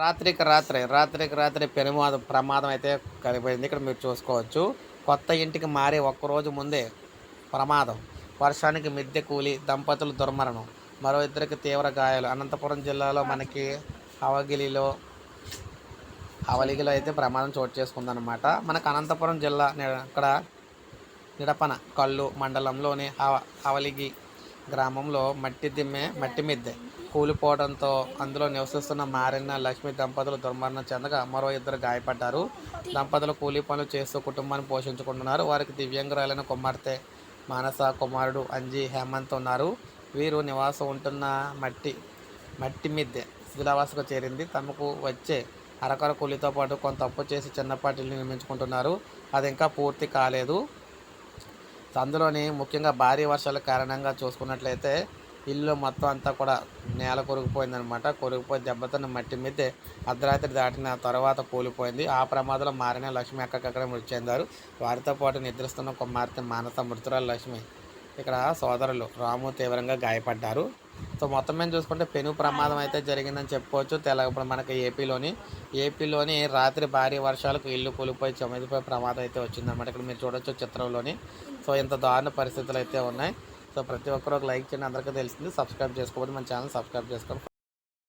రాత్రికి రాత్రి రాత్రికి రాత్రి పెనుమాద ప్రమాదం అయితే కనిపోయింది ఇక్కడ మీరు చూసుకోవచ్చు. కొత్త ఇంటికి మారే ఒక్కరోజు ముందే ప్రమాదం. వర్షానికి మిద్దె కూలి దంపతులు దుర్మరణం. మరో ఇద్దరికి తీవ్ర గాయాలు. అనంతపురం జిల్లాలో మనకి హవగిలిలో హవలిగిలో అయితే ప్రమాదం చోటు చేసుకుందనమాట మనకు అనంతపురం జిల్లా ఇక్కడ నిడపన కళ్ళు మండలంలోని అవ హవలిగి గ్రామంలో మట్టి దిమ్మె మట్టి మిద్దె కూలిపోవడంతో అందులో నివసిస్తున్న మారిన లక్ష్మి దంపతులు దుర్మరణం చెందగా మరో ఇద్దరు గాయపడ్డారు. దంపతులు కూలీ పనులు చేస్తూ కుటుంబాన్ని పోషించుకుంటున్నారు. వారికి దివ్యాంగురాలైన కుమార్తె మానస కుమారుడు అంజీ హేమంత్ ఉన్నారు. వీరు నివాసం ఉంటున్న మట్టి మట్టి మిద్దె శిథిలావాసకు చేరింది. తమకు వచ్చే అరకర కూలీతో పాటు కొంత అప్పు చేసి చిన్నపాటిని నిర్మించుకుంటున్నారు. అది ఇంకా పూర్తి కాలేదు. అందులోని ముఖ్యంగా భారీ వర్షాల కారణంగా చూసుకున్నట్లయితే ఇల్లు మొత్తం అంతా కూడా నేల కొరిగిపోయిందనమాట కొరిగిపోయి దెబ్బతిన్న మట్టి మీద అర్ధరాత్రి దాటిన తర్వాత కూలిపోయింది. ఆ ప్రమాదంలో మారిన లక్ష్మి అక్కడక్కడ మృతి చెందారు. వారితో పాటు నిద్రిస్తున్న కుమార్తె మానస మృతురాలు లక్ష్మి. ఇక్కడ సోదరులు రాము తీవ్రంగా గాయపడ్డారు. సో మొత్తం మీద చూసుకుంటే పెను ప్రమాదం అయితే జరిగిందని చెప్పుకోవచ్చు. తెల ఇప్పుడు మనకి ఏపీలోని ఏపీలోని రాత్రి భారీ వర్షాలకు ఇల్లు కూలిపోయి చెమదిపోయి ప్రమాదం అయితే వచ్చిందన్నమాట. ఇక్కడ మీరు చూడొచ్చు చిత్రంలోని. సో ఇంత దారుణ పరిస్థితులు అయితే ఉన్నాయి. సో ప్రతి ఒక్కరు ఒక లైక్ చేయండి. అందరికీ తెలిసింది. సబ్స్క్రైబ్ చేసుకోకపోతే మన ఛానల్ సబ్స్క్రైబ్ చేసుకోండి.